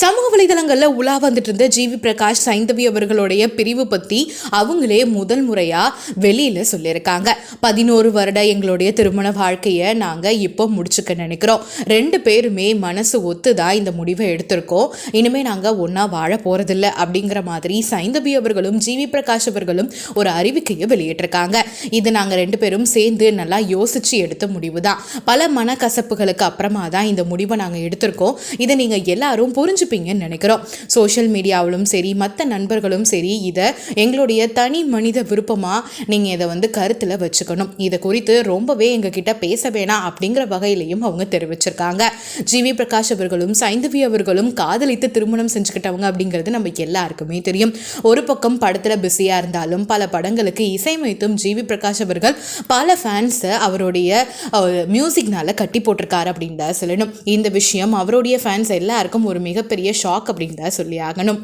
சமூக வலைதளங்களில் உலா வந்துட்டு இருந்த ஜிவி பிரகாஷ் சைந்தவி அவர்களுடைய பிரிவு பற்றி அவங்களே முதல் முறையாக வெளியில் சொல்லியிருக்காங்க. பதினோரு வருட எங்களுடைய திருமண வாழ்க்கையை நாங்கள் இப்போ முடிச்சுக்க நினைக்கிறோம். ரெண்டு பேருமே மனசு ஒத்து தான் இந்த முடிவை எடுத்திருக்கோம். இனிமேல் நாங்கள் ஒன்றா வாழ போகிறதில்ல அப்படிங்கிற மாதிரி சைந்தவி அவர்களும் ஜிவி பிரகாஷ் அவர்களும் ஒரு அறிவிக்கையை வெளியிட்டிருக்காங்க. இது நாங்கள் ரெண்டு பேரும் சேர்ந்து நல்லா யோசிச்சு எடுத்த முடிவு தான் பல மனக்கசப்புகளுக்கு அப்புறமா தான் இந்த முடிவை நாங்கள் எடுத்திருக்கோம். இதை நீங்கள் எல்லாரும் புரிஞ்சு புரிஞ்சுப்பீங்கன்னு நினைக்கிறோம். சோஷியல் மீடியாவிலும் சரி மற்ற நண்பர்களும் சரி இதை எங்களுடைய தனி மனித விருப்பமாக நீங்கள் இதை வந்து கருத்தில் வச்சுக்கணும். இதை குறித்து ரொம்பவே எங்ககிட்ட பேச வேணாம் அப்படிங்கிற வகையிலையும் அவங்க தெரிவிச்சிருக்காங்க. ஜிவி பிரகாஷ் அவர்களும் சைந்தவி அவர்களும் காதலித்து திருமணம் செஞ்சுக்கிட்டவங்க அப்படிங்கிறது நம்ம எல்லாருக்குமே தெரியும். ஒரு பக்கம் படத்தில் பிஸியாக இருந்தாலும் பல படங்களுக்கு இசையமைத்தும் ஜிவி பிரகாஷ் அவர்கள் பல ஃபேன்ஸை அவருடைய மியூசிக்னால கட்டி போட்டிருக்காரு அப்படின்னு தான் சொல்லணும். இந்த விஷயம் அவருடைய ஃபேன்ஸ் எல்லாருக்கும் ஒரு மிகப்பெரிய மிகப்பெரிய ஷாக் அப்படின்னு தான் சொல்லி ஆகணும்.